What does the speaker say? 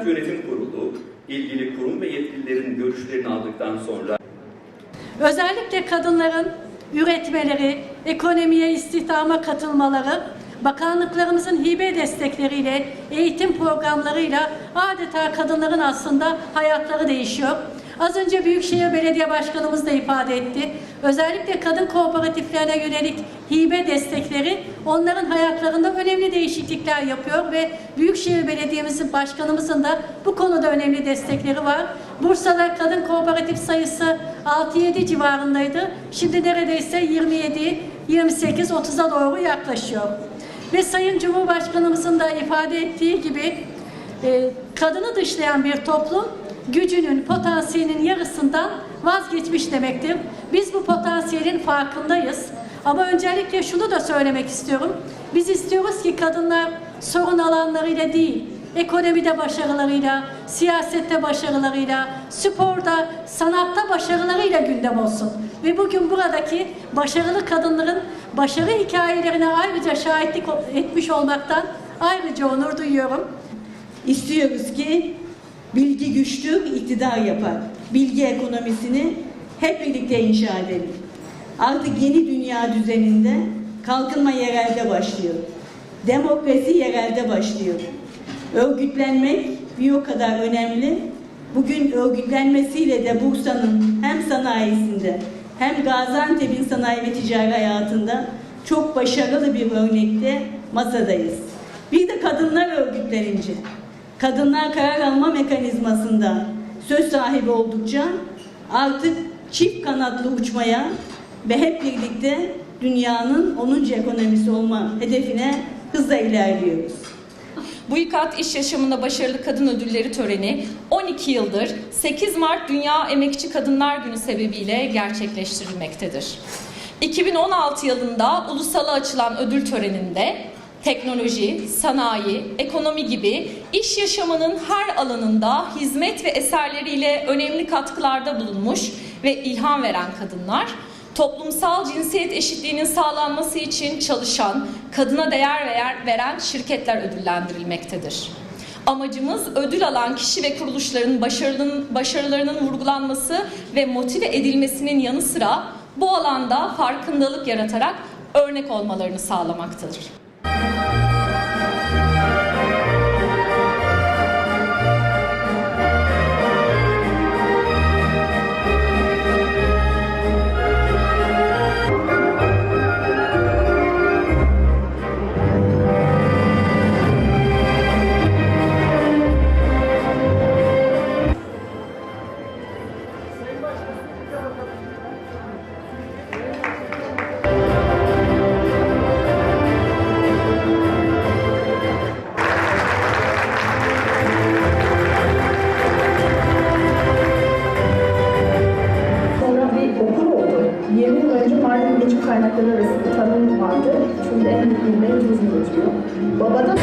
İKAD Yönetim Kurulu, ilgili kurum ve yetkililerin görüşlerini aldıktan sonra Özellikle kadınların üretmeleri, ekonomiye, istihdama katılmaları, bakanlıklarımızın hibe destekleriyle, eğitim programlarıyla adeta kadınların aslında hayatları değişiyor. Az önce Büyükşehir Belediye Başkanımız da ifade etti. Özellikle kadın kooperatiflerine yönelik hibe destekleri onların hayatlarında önemli değişiklikler yapıyor ve Büyükşehir Belediye'mizin başkanımızın da bu konuda önemli destekleri var. Bursa'da kadın kooperatif sayısı 6-7 civarındaydı. Şimdi neredeyse 27, 28, 30'a doğru yaklaşıyor. Ve Sayın Cumhurbaşkanımızın da ifade ettiği gibi e, kadını dışlayan bir toplum gücünün, potansiyelinin yarısından vazgeçmiş demektir. Biz bu potansiyelin farkındayız. Ama öncelikle şunu da söylemek istiyorum. Biz istiyoruz ki kadınlar sorun alanlarıyla değil, ekonomide başarılarıyla, siyasette başarılarıyla, sporda, sanatta başarılarıyla gündem olsun. Ve bugün buradaki başarılı kadınların başarı hikayelerine ayrıca şahitlik etmiş olmaktan ayrıca onur duyuyorum. İstiyoruz ki bilgi güçtür, iktidar yapar. Bilgi ekonomisini hep birlikte inşa edelim. Artık yeni dünya düzeninde kalkınma yerelde başlıyor. Demokrasi yerelde başlıyor. Örgütlenmek bir o kadar önemli. Bugün örgütlenmesiyle de Bursa'nın hem sanayisinde hem Gaziantep'in sanayi ve ticari hayatında çok başarılı bir örnekte masadayız. Bir de kadınlar örgütlenince, kadınlar karar alma mekanizmasında söz sahibi oldukça artık çift kanatlı uçmaya ve hep birlikte dünyanın 10. ekonomisi olma hedefine hızla ilerliyoruz. Bu İKAD İş Yaşamında Başarılı Kadın Ödülleri töreni 12 yıldır 8 Mart Dünya Emekçi Kadınlar Günü sebebiyle gerçekleştirilmektedir. 2016 yılında ulusala açılan ödül töreninde teknoloji, sanayi, ekonomi gibi iş yaşamının her alanında hizmet ve eserleriyle önemli katkılarda bulunmuş ve ilham veren kadınlar toplumsal cinsiyet eşitliğinin sağlanması için çalışan, kadına değer ver- veren şirketler ödüllendirilmektedir. Amacımız ödül alan kişi ve kuruluşların başarının, başarılarının vurgulanması ve motive edilmesinin yanı sıra bu alanda farkındalık yaratarak örnek olmalarını sağlamaktır. Sonra tüm kaynakları arasında tanım vardı. Çünkü en büyük ürünleri geçiyor. Babada...